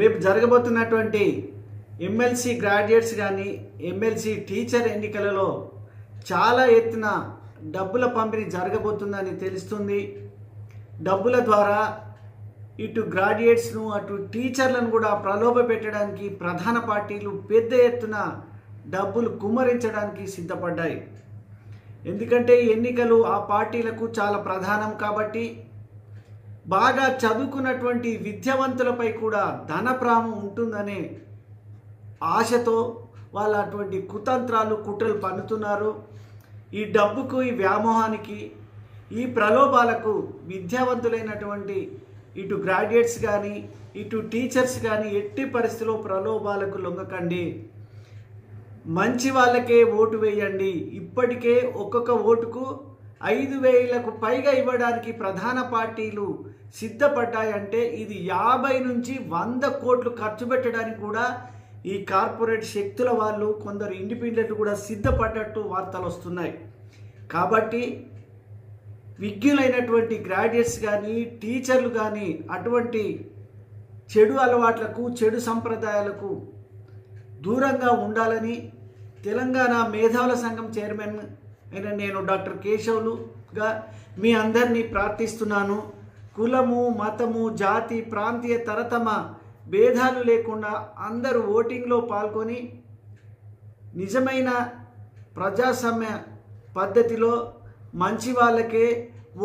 రేపు జరగబోతున్నటువంటి MLC graduates కానీ ఎమ్మెల్సీ టీచర్ ఎన్నికలలో చాలా ఎత్తున డబ్బుల పంపిణీ జరగబోతుందని తెలుస్తుంది. డబ్బుల ద్వారా ఇటు గ్రాడ్యుయేట్స్ను అటు టీచర్లను కూడా ప్రలోభ పెట్టడానికి ప్రధాన పార్టీలు పెద్ద ఎత్తున డబ్బులు కుమ్మరించడానికి సిద్ధపడ్డాయి. ఎందుకంటే ఎన్నికలు ఆ పార్టీలకు చాలా ప్రధానం కాబట్టి బాగా చదువుకున్నటువంటి విద్యావంతులపై కూడా ధనప్రామం ఉంటుందనే ఆశతో వాళ్ళ అటువంటి కుతంత్రాలు కుట్రలు పన్నుతున్నారు. ఈ డబ్బుకు ఈ వ్యామోహానికి ఈ ప్రలోభాలకు విద్యావంతులైనటువంటి ఇటు గ్రాడ్యుయేట్స్ కానీ ఇటు టీచర్స్ కానీ ఎట్టి పరిస్థితిలో ప్రలోభాలకు లొంగకండి. మంచి వాళ్ళకే ఓటు వేయండి. ఇప్పటికే ఒక్కొక్క ఓటుకు ఐదు వేలకు పైగా ఇవ్వడానికి ప్రధాన పార్టీలు సిద్ధపడ్డాయంటే ఇది యాభై నుంచి వంద కోట్లు ఖర్చు పెట్టడానికి కూడా ఈ కార్పొరేట్ శక్తుల వాళ్ళు కొందరు ఇండిపెండెంట్ కూడా సిద్ధపడ్డట్టు వార్తలు వస్తున్నాయి. కాబట్టి విజ్ఞులైనటువంటి గ్రాడ్యుయేట్స్ కానీ టీచర్లు కానీ అటువంటి చెడు అలవాట్లకు చెడు సంప్రదాయాలకు దూరంగా ఉండాలని తెలంగాణ మేధావుల సంఘం చైర్మన్ అయిన నేను డాక్టర్ కేశవులుగా మీ అందరినీ ప్రార్థిస్తున్నాను. కులము మతము జాతి ప్రాంతీయ తరతమ భేదాలు లేకుండా అందరూ ఓటింగ్లో పాల్గొని నిజమైన ప్రజాస్వామ్య పద్ధతిలో మంచి వాళ్ళకే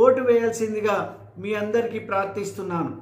ఓటు వేయాల్సిందిగా మీ అందరికీ ప్రార్థిస్తున్నాను.